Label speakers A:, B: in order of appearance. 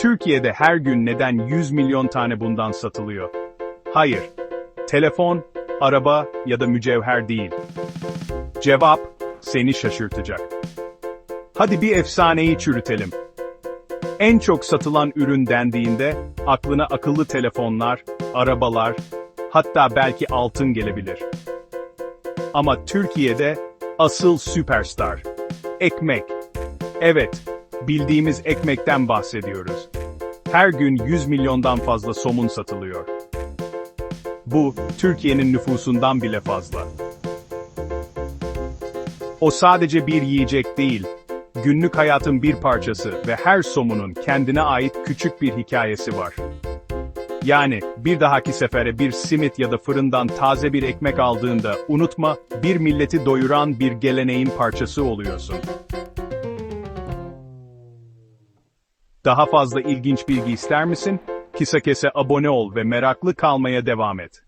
A: Türkiye'de her gün neden 100 milyon tane bundan satılıyor? Hayır. Telefon, araba ya da mücevher değil. Cevap seni şaşırtacak. Hadi bir efsaneyi çürütelim. En çok satılan ürün dendiğinde aklına akıllı telefonlar, arabalar, hatta belki altın gelebilir. Ama Türkiye'de asıl süperstar ekmek. Evet, bildiğimiz ekmekten bahsediyoruz. Her gün 100 milyondan fazla somun satılıyor. Bu Türkiye'nin nüfusundan bile fazla. O sadece bir yiyecek değil, günlük hayatın bir parçası ve her somunun kendine ait küçük bir hikayesi var. Yani bir dahaki sefere bir simit ya da fırından taze bir ekmek aldığında unutma bir milleti doyuran bir geleneğin parçası oluyorsun. Daha fazla ilginç bilgi ister misin? Kisa Kese abone ol ve meraklı kalmaya devam et.